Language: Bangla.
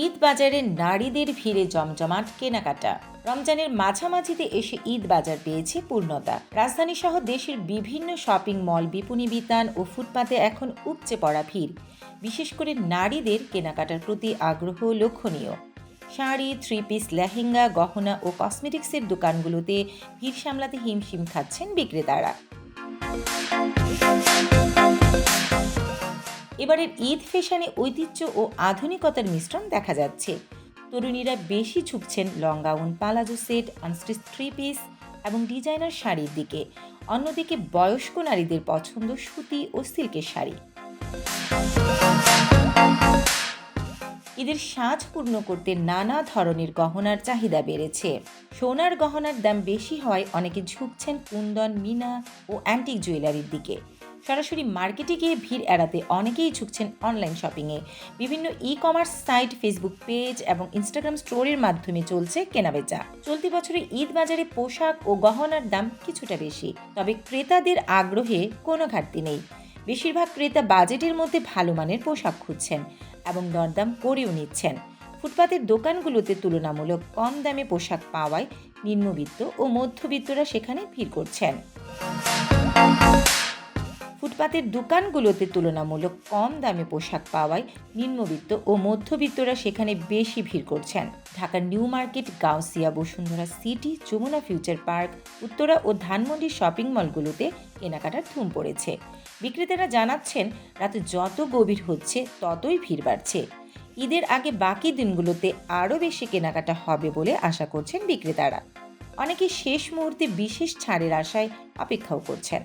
ঈদ বাজারে নারীদের ভিড়ে জমজমাট কেনাকাটা। রমজানের মাঝামাঝিতে এসে ঈদ বাজার পেয়েছে পূর্ণতা। রাজধানী সহ দেশের বিভিন্ন শপিং মল, বিপণী বিতান ও ফুটপাতে এখন উপচে পড়া ভিড়। বিশেষ করে নারীদের কেনাকাটার প্রতি আগ্রহ লক্ষণীয়। শাড়ি থ্রি পিস লেহেঙ্গা, গহনা ও কসমেটিক্সের দোকানগুলোতে ভিড় সামলাতে হিমশিম খাচ্ছেন বিক্রেতারা। এবারের ঈদ ফ্যাশনে ঐতিহ্য ও আধুনিকতার মিশ্রণ দেখা যাচ্ছে। তরুণীরা বেশি ঝুঁকছেন long gown palazzo set unstitch three piece এবং ডিজাইনার শাড়ির দিকে। অন্যদিকে বয়স্ক নারীদের পছন্দ সুতি ও সিল্কের শাড়ি। ঈদের সাজ পূর্ণ করতে নানা ধরনের গহনার চাহিদা বেড়েছে। সোনার গহনার দাম বেশি হয় অনেকে ঝুঁকছেন কুন্দন, মিনা ও অ্যান্টিক জুয়েলারির দিকে। সরাসরি মার্কেটে গিয়ে ভিড় এড়াতে অনেকেই ঝুঁকছেন অনলাইন শপিংয়ে বিভিন্ন e commerce site Facebook page এবং ইনস্টাগ্রাম স্টোরের মাধ্যমে চলছে কেনাবেচা। চলতি বছরে ঈদ বাজারে পোশাক ও গহনার দাম কিছুটা বেশি, তবে ক্রেতাদের আগ্রহে কোনো ঘাটতি নেই। বেশিরভাগ ক্রেতা বাজেটের মধ্যে ভালো মানের পোশাক খুঁজছেন এবং দরদাম করেও নিচ্ছেন। ফুটপাতের দোকানগুলোতে তুলনামূলক কম দামে পোশাক পাওয়ায় নিম্নবিত্ত ও মধ্যবিত্তরা সেখানে ভিড় করছেন। ফুটপাতের দোকানগুলোতে তুলনামূলক কম দামে পোশাক পাওয়ায় নিম্নবিত্ত ও মধ্যবিত্তরা সেখানে বেশি ভিড় করছেন। ঢাকার New Market, Gausia, Bashundhara City, Jamuna future park, Uttara ও ধানমন্ডি শপিং মলগুলোতে কেনাকাটার ধুম পড়েছে। বিক্রেতারা জানাচ্ছেন, রাতে যত গভীর হচ্ছে ততই ভিড় বাড়ছে। ঈদের আগে বাকি দিনগুলোতে আরও বেশি কেনাকাটা হবে বলে আশা করছেন বিক্রেতারা। অনেকে শেষ মুহূর্তে বিশেষ ছাড়ের আশায় অপেক্ষাও করছেন।